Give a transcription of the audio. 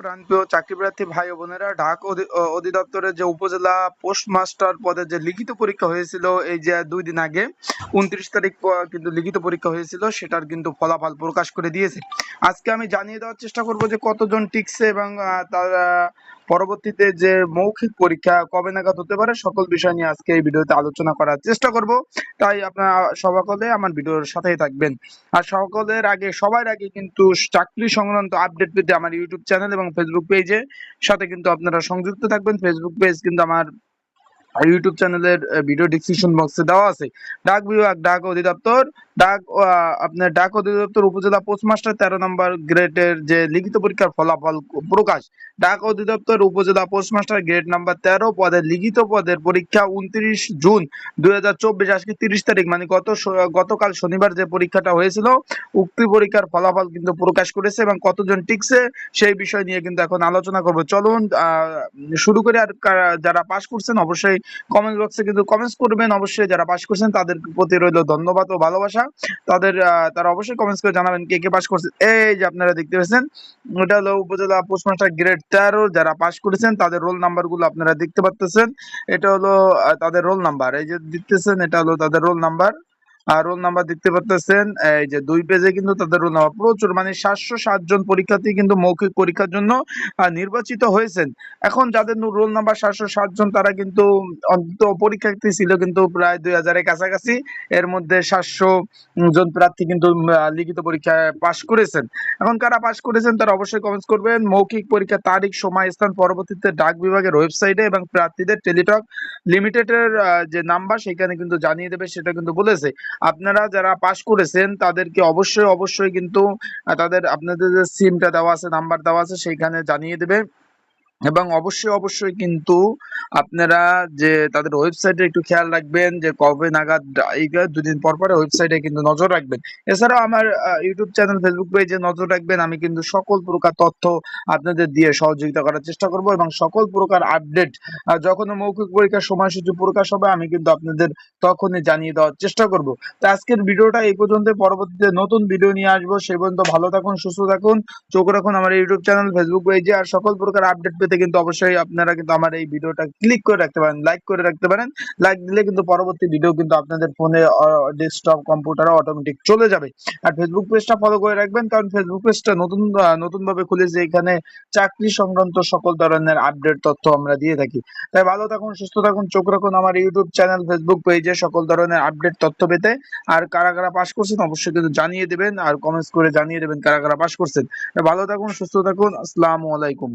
প্রাণপ্রিয় চাকরিপ্রার্থী ভাই ও বোনেরা, ঢাক অধি- অধিদপ্তরের যে উপজেলা পোস্টমাস্টার পদের যে লিখিত পরীক্ষা হয়েছিল এই যে দুই দিন আগে, উনত্রিশ তারিখ কিন্তু লিখিত পরীক্ষা হয়েছিল, সেটার কিন্তু ফলাফল প্রকাশ করে দিয়েছে। আজকে আমি জানিয়ে দেওয়ার চেষ্টা করব যে কতজন টিকছে এবং তারা পরবর্তীতে যে মৌখিক পরীক্ষা কবে নাগাদ হতে পারে সকল বিষয় নিয়ে আজকে এই ভিডিওতে আলোচনা করার চেষ্টা করব। তাই আপনারা সকলে আমার ভিডিওর সাথেই থাকবেন। আর সকলের আগে, সবার আগে কিন্তু চাকরি সংক্রান্ত আপডেট পেতে আমার ইউটিউব চ্যানেল এবং ফেসবুক পেজে সাথে কিন্তু আপনারা সংযুক্ত থাকবেন। ফেসবুক পেজ কিন্তু আমার ইউটিউব চ্যানেলের ভিডিও ডিসক্রিপশন বক্সে দেওয়া আছে। ডাক বিভাগ, ডাক অধিদপ্তর ডাক আপনার ডাক অধিদপ্তর উপজেলা পোস্টমাস্টার তেরো নম্বর গ্রেডের যে লিখিত পরীক্ষার ফলাফল প্রকাশ, ডাক অধিদপ্তর উপজেলা পোস্টমাস্টার গ্রেড নাম্বার তেরো পদের লিখিত পদের পরীক্ষা উনত্রিশ জুন দুই হাজার চব্বিশ, আজকে তিরিশ তারিখ মানে গত গতকাল শনিবার যে পরীক্ষাটা হয়েছিল, উক্ত পরীক্ষার ফলাফল কিন্তু প্রকাশ করেছে এবং কতজন টিকছে সেই বিষয় নিয়ে কিন্তু এখন আলোচনা করব। চলুন শুরু করে আর যারা পাশ করছেন অবশ্যই কমেন্ট বক্সে কিন্তু কমেন্টস করবেন। অবশ্যই যারা পাশ করছেন তাদের প্রতি রইল ধন্যবাদ ও ভালোবাসা। তাদের তারা অবশ্যই কমেন্টস করে জানাবেন কে কে পাস করছে। এই যে আপনারা দেখতে পাচ্ছেন, ওটা হলো উপজেলা পোস্টমাস্টার গ্রেড তেরো যারা পাস করেছেন, তাদের রোল নাম্বারগুলো আপনারা দেখতে পাচ্ছেন এটা হলো তাদের রোল নাম্বার এই যে দেখতেছেন, এটা হলো তাদের রোল নাম্বার আর রোল নাম্বার দেখতে পাচ্ছেন এই যে দুই পেজে কিন্তু তাদের রোল নাম্বার প্রচুর মানে সাতশো সাত জন পরীক্ষার্থী কিন্তু মৌখিক পরীক্ষার জন্য নির্বাচিত হয়েছেন। এখন যাদের রোল নাম্বার সাতশো সাত জন, তারা কিন্তু অন্তত পরীক্ষার্থী ছিল কিন্তু প্রায় দুই হাজারের কাছাকাছি। এর মধ্যে সাতশো জন প্রার্থী কিন্তু লিখিত পরীক্ষায় পাশ করেছেন। এখন কারা পাশ করেছেন তারা অবশ্যই কমেন্টস করবেন। মৌখিক পরীক্ষার তারিখ সময় স্থান পরবর্তীতে ডাক বিভাগের ওয়েবসাইটে এবং প্রার্থীদের টেলিটক লিমিটেডের যে নাম্বার সেখানে কিন্তু জানিয়ে দেবে, সেটা কিন্তু বলেছে। আপনারা যারা পাশ করেছেন, তাদেরকে অবশ্যই অবশ্যই কিন্তু তাদের, আপনাদের যে সিমটা দেওয়া আছে নাম্বার দেওয়া আছে, সেইখানে জানিয়ে দেবে। এবং অবশ্যই অবশ্যই কিন্তু আপনারা যে তাদের ওয়েবসাইটে একটু খেয়াল রাখবেন যে কবে নাগাদ দুদিন পর পরে ওয়েবসাইটে কিন্তু নজর রাখবেন। এছাড়াও আমার ইউটিউব চ্যানেল ফেসবুক পেজে নজর রাখবেন। আমি কিন্তু সকল প্রকার তথ্য আপনাদের দিয়ে সহযোগিতা করার চেষ্টা করব এবং সকল প্রকার আপডেট যখন মৌখিক পরীক্ষার সময়সূচি প্রকাশ হবে, আমি কিন্তু আপনাদের তখনই জানিয়ে দেওয়ার চেষ্টা করব। তো আজকের ভিডিওটা এই পর্যন্ত, পরবর্তীতে নতুন ভিডিও নিয়ে আসব। সে পর্যন্ত ভালো থাকুন, সুস্থ থাকুন, চোখ রাখুন আমার ইউটিউব চ্যানেল ফেসবুক পেজে আর সকল প্রকার আপডেট পেতে কিন্তু অবশ্যই আপনারা কিন্তু আমার এই ভিডিওটা ক্লিক করে রাখতে পারেন লাইক করে রাখতে পারেন। লাইক দিলে কিন্তু পরবর্তী ভিডিও কিন্তু আপনাদের ফোনে ডেস্কটপ কম্পিউটারে অটোমেটিক চলে যাবে। আর ফেসবুক পেজটা ফলো করে রাখবেন, কারণ ফেসবুক পেজটা নতুন নতুন ভাবে খুলেছে এখানে চাকরি সংক্রান্ত সকল ধরনের আপডেট তথ্য আমরা দিয়ে থাকি। তাই ভালো থাকুন, সুস্থ থাকুন, চোখ রাখুন আমার ইউটিউব চ্যানেল ফেসবুক পেজে সকল ধরনের আপডেট তথ্য পেতে। আর কারা কারা পাশ করছেন অবশ্যই কিন্তু জানিয়ে দেবেন, আর কমেন্টস করে জানিয়ে দেবেন কারা কারা পাশ করছেন। ভালো থাকুন, সুস্থ থাকুন, আসসালামু আলাইকুম।